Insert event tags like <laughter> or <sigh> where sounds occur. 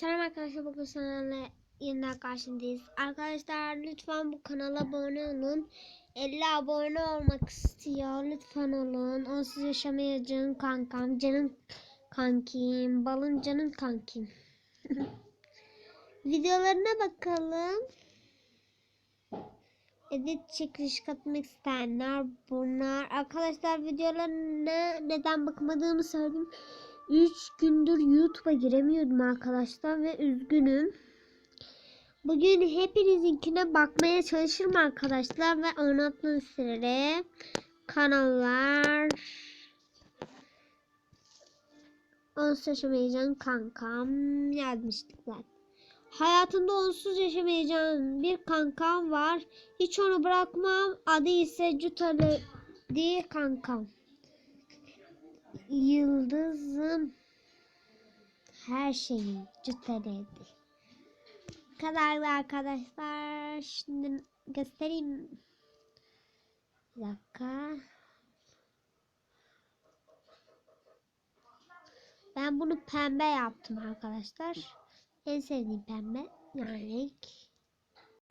Selam arkadaşlar bugün sizlerle yeniden karşınızdayız. Arkadaşlar lütfen bu kanala abone olun. 50 abone olmak istiyor. Lütfen olun. Onsuz yaşamaya canım kankam. Canım kankim. Balın canım kankim. <laughs> Videolarına bakalım. Edit çekiliş katmak isteyenler bunlar. Arkadaşlar videolarına neden bakmadığımı söyleyeyim. 3 gündür YouTube'a giremiyordum arkadaşlar ve üzgünüm. Bugün hepinizinkine bakmaya çalışırım arkadaşlar ve anlattığım sizlere kanallar onsuz yaşamayacağım kankam yazmıştık Hayatımda onsuz yaşamayacağım bir kankam var. Hiç onu bırakmam. Adı ise Cutalı diye kankam. Yıldızım her Cutalı'ydı. Bu kadardı arkadaşlar. Şimdi göstereyim. Bir dakika. Ben bunu pembe yaptım arkadaşlar. En sevdiğim pembe yani renk.